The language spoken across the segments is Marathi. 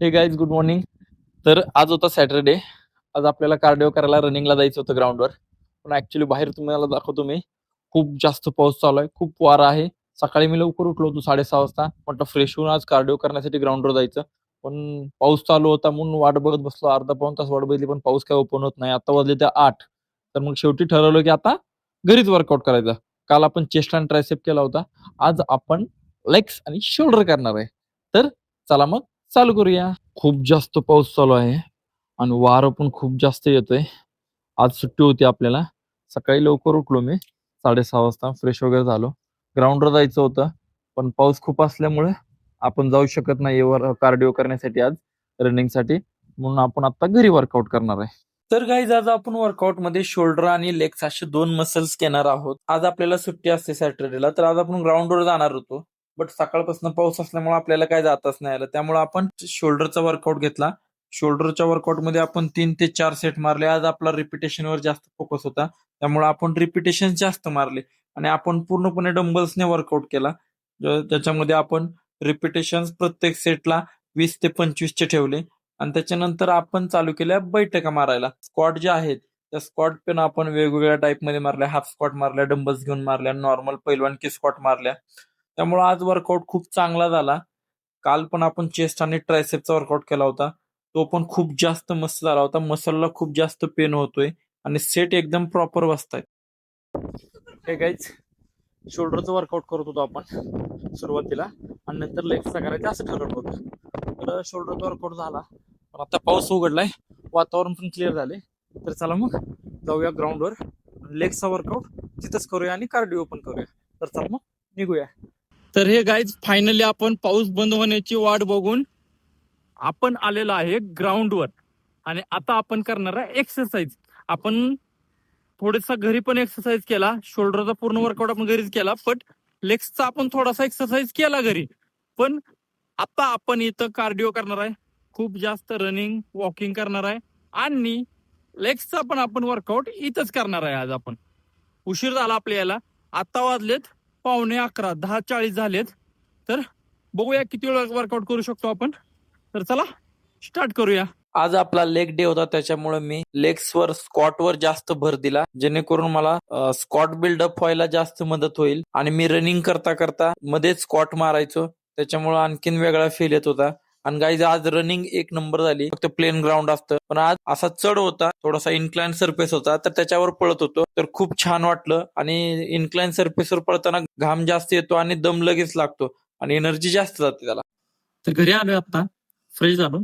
हे गाईज गुड मॉर्निंग तर आज होता सॅटरडे आज आपल्याला कार्डिओ करायला रनिंगला जायचं होतं ग्राउंडवर पण ऍक्च्युली बाहेर तुम्हाला दाखवतो मी. खूप जास्त पाऊस चालू आहे. खूप वारा आहे. सकाळी मी लवकर उठलो होतो साडेसहा वाजता. म्हटलं फ्रेश होऊन आज कार्डिओ करण्यासाठी ग्राउंडवर जायचं. पण पाऊस चालू होता म्हणून वाट बघत बसलो. अर्धा पाऊन तास वाट बघितली पण पाऊस काय ओपन होत नाही. आता वाजले ते आठ. तर मग शेवटी ठरवलं की आता घरीच वर्कआउट करायचं. काल आपण चेस्ट अँड ट्रायसेप केला होता. आज आपण लेग्स आणि शोल्डर करणार आहे. तर चला मग चालू करूया. खूप जास्त पाऊस चालू आहे आणि वारं पण खूप जास्त येतोय. आज सुट्टी होती आपल्याला. सकाळी लवकर उठलो मी. साडेसहा वाजता फ्रेश वगैरे झालो. ग्राउंडवर जायचं होतं पण पाऊस खूप असल्यामुळे आपण जाऊ शकत नाही वर कार्डिओ करण्यासाठी आज रनिंगसाठी म्हणून आपण आता घरी वर्कआउट करणार आहे. तर काही आज आपण वर्कआउटमध्ये शोल्डर आणि लेग्स असे दोन मसल्स घेणार आहोत. आज आपल्याला सुट्टी असते सॅटर्डेला तर आज आपण ग्राउंडवर जाणार होतो. बट सकाळपासून पाऊस असल्यामुळे आपल्याला काय जाताच नाही आलं. त्यामुळे आपण शोल्डरचा वर्कआउट घेतला. शोल्डरच्या वर्कआउटमध्ये आपण तीन ते चार सेट मारले. आज आपला रिपिटेशनवर वर जास्त फोकस होता. त्यामुळे आपण रिपिटेशन जास्त मारले. आणि आपण पूर्णपणे डंबल्सने वर्कआउट केला. ज्याच्यामध्ये त्याच्यामध्ये आपण रिपिटेशन प्रत्येक सेटला वीस ते पंचवीसचे ठेवले. आणि त्याच्यानंतर आपण चालू केल्या बैठका मारायला. स्क्वॉट जे आहेत त्या स्क्वॉट पण आपण वेगवेगळ्या टाईपमध्ये मारल्या. हाफ स्क्वॉट मारल्या डंबल्स घेऊन मारल्या नॉर्मल पैलवानकी स्कॉट स्क्वॉट मारल्या. त्यामुळे आज वर्कआउट खूप चांगला झाला. काल पण आपण चेस्ट आणि ट्रायसेपचा वर्कआउट केला होता. तो पण खूप जास्त मस्त झाला होता. मसलला खूप जास्त पेन होतोय आणि सेट एकदम प्रॉपर बसतायत. हे गाईच शोल्डरचं वर्कआउट करत होतो आपण सुरुवातीला आणि नंतर लेगचा करायचं असं ठरवलं होतं. तर शोल्डरचा वर्कआउट झाला. पण आता पाऊस उघडलाय. वातावरण पण क्लिअर झाले तर चला मग जाऊया ग्राउंडवर लेगचा वर्कआउट तिथंच करूया आणि कार्डिओ पण करूया. तर चला मग निघूया. तर हे गाईज फायनली आपण पाऊस बंद होण्याची वाट बघून आपण आलेलो आहे ग्राउंडवर आणि आता आपण करणार आहे एक्सरसाइज आपण थोडासा घरी पण एक्सरसाइज केला शोल्डरचा पूर्ण वर्कआउट आपण घरीच केला पण लेग्सचा आपण थोडासा एक्सरसाइज केला घरी. पण आता आपण इथं कार्डिओ करणार आहे. खूप जास्त रनिंग वॉकिंग करणार आहे. आणि लेग्सचा पण आपण वर्कआउट इथंच करणार आहे आज आपण. उशीर झाला आपल्या याला आता वाजलेत पावणे अकरा दहा चाळीस झालेत. तर बघूया किती वेळ वर्कआउट करू शकतो आपण. तर चला स्टार्ट करूया. आज आपला लेग डे होता त्याच्यामुळे मी लेग्सवर स्कॉटवर वर जास्त भर दिला. जेणेकरून मला स्कॉट बिल्डअप व्हायला जास्त मदत होईल. आणि मी रनिंग करता करता मध्येच स्कॉट मारायचो. त्याच्यामुळे आणखीन वेगळा फील येत होता. आणि गाईज आज रनिंग एक नंबर झाली. फक्त प्लेन ग्राउंड असतं. पण आज असा चढ होता थोडासा इन्क्लाइन सरफेस होता तर त्याच्यावर पळत होतो. तर खूप छान वाटलं. आणि इन्क्लाइन सरफेसवर पळताना घाम जास्त येतो आणि दम लगेच लागतो. आणि एनर्जी जास्त जाते त्याला. तर घरी आलोय आता. फ्रेश झालो.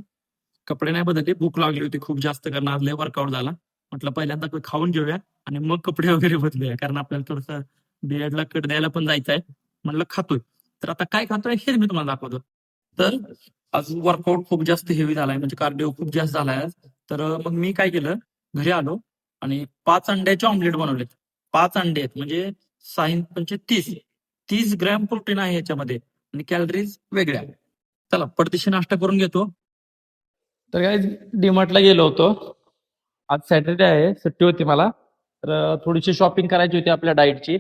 कपडे नाही बदलले. भूक लागली होती खूप जास्त कारण आज लय वर्कआउट झाला. म्हटलं पहिल्यांदा खाऊन घेऊया आणि मग कपडे वगैरे बदलूया. कारण आपल्याला थोडस बियर्डला कट द्यायला पण जायचं आहे म्हणलं खातोय. तर आता काय खातोय हेच मी तुम्हाला दाखवतो. तर आज वर्कआउट खूप जास्त हेवी झालाय म्हणजे कार्डिओ खूप जास्त झालाय आज. तर मग मी काय केलं घरी आलो आणि पाच अंड्याचे ऑमलेट बनवलेत. पाच अंडे आहेत म्हणजे साईन म्हणजे तीस. तीस ग्रॅम प्रोटीन आहे याच्यामध्ये आणि कॅलरीज वेगळ्या. चला पडदिशी नाश्ता करून घेतो. तर काय डीमार्टला गेलो होतो. आज सॅटर्डे आहे सुट्टी होती मला. तर थोडीशी शॉपिंग करायची होती आपल्या डाएटची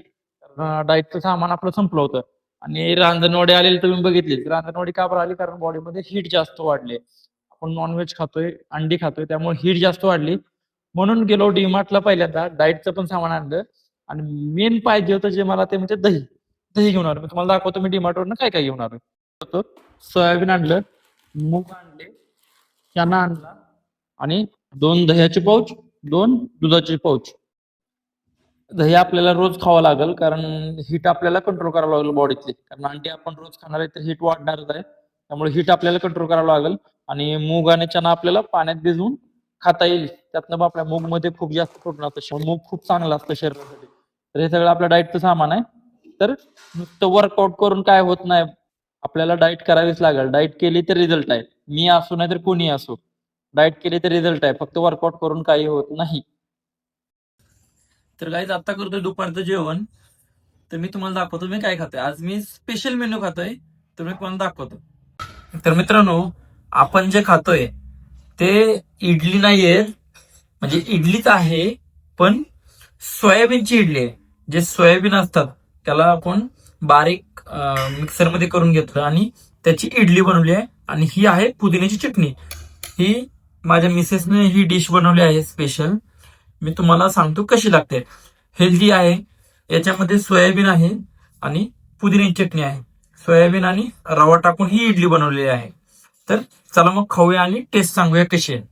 डाएटचं सामान आपलं संपलं होतं. आणि रांजणवाडी आलेली तुम्ही बघितली रांजणवाडी का बरं आली? कारण बॉडीमध्ये हीट जास्त वाढली. आपण नॉनव्हेज खातोय अंडी खातोय त्यामुळे हीट जास्त वाढली. म्हणून गेलो डीमार्टला पहिल्यांदा. डाएटचं पण सामान आणलं. आणि मेन पाहिजे होतं जे मला ते म्हणजे दही. दही घेऊन आलो. मी तुम्हाला दाखवतो मी डीमार्टवरनं काय काय घेऊन आलो होतो सोयाबीन आणलं मूग आणले चना आणला आणि दोन दह्याचे पाऊच दोन दुधाचे पाऊच दही आपल्याला रोज खावं लागेल कारण हीट आपल्याला कंट्रोल करावं लागेल बॉडीतली कारण अंडी आपण रोज खाणार आहे तर हीट वाढणारच आहे. त्यामुळे हीट आपल्याला कंट्रोल करावं लागेल. आणि मूग आणि चना आपल्याला पाण्यात भिजवून खाता येईल. त्यातनं आपल्या मूगमध्ये खूप जास्त प्रोटीन असतं. मूग खूप चांगलं असतं शरीरासाठी. तर हे सगळं आपल्या डाएटचं सामान आहे. तर नुसतं वर्कआउट करून काय होत नाही. आपल्याला डाएट करावीच लागेल. डाएट केली तर रिझल्ट आहे. मी असो नाही तर कोणी असो. डाएट केली तर रिझल्ट आहे. फक्त वर्कआउट करून काही होत नाही. तर गाईज आता करतोय दुपारचं जेवण. तर मी तुम्हाला दाखवतो मी काय खातोय. आज मी स्पेशल मेन्यू खातोय तर मी तुम्हाला दाखवतो. तर मित्रांनो आपण जे खातोय ते इडली नाहीये. म्हणजे इडलीच आहे पण सोयाबीनची इडली आहे. जे सोयाबीन असतात त्याला आपण बारीक मिक्सरमध्ये करून घेतलं आणि त्याची इडली बनवली आहे. आणि ही आहे पुदिन्याची चटणी. ही माझ्या मिसेसने ही डिश बनवली आहे स्पेशल मी तुम्हाला सांगतो कशी लागते. हेल्दी आहे याच्यामध्ये सोयाबीन आहे आणि पुदिन्याची चटणी आहे. सोयाबीन आणि रवा टाकून ही इडली बनवलेली आहे. तर चला मग खाऊया आणि टेस्ट सांगूया कशी आहे.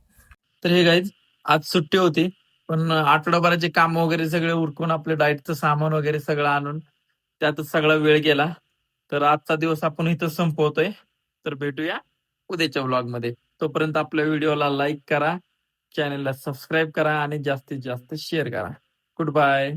तर हे गाईज आज सुट्टी होती पण आठवडाभराचे काम वगैरे सगळे उरकून आपलं डाएटचं सामान वगैरे सगळं आणून त्यातच सगळा वेळ गेला. तर आजचा दिवस आपण इथं संपवतोय. तर भेटूया उद्याच्या व्लॉगमध्ये. तोपर्यंत आपल्या व्हिडिओला लाईक करा. चॅनेलला सबस्क्राईब करा आणि जास्तीत जास्त शेअर करा. Good bye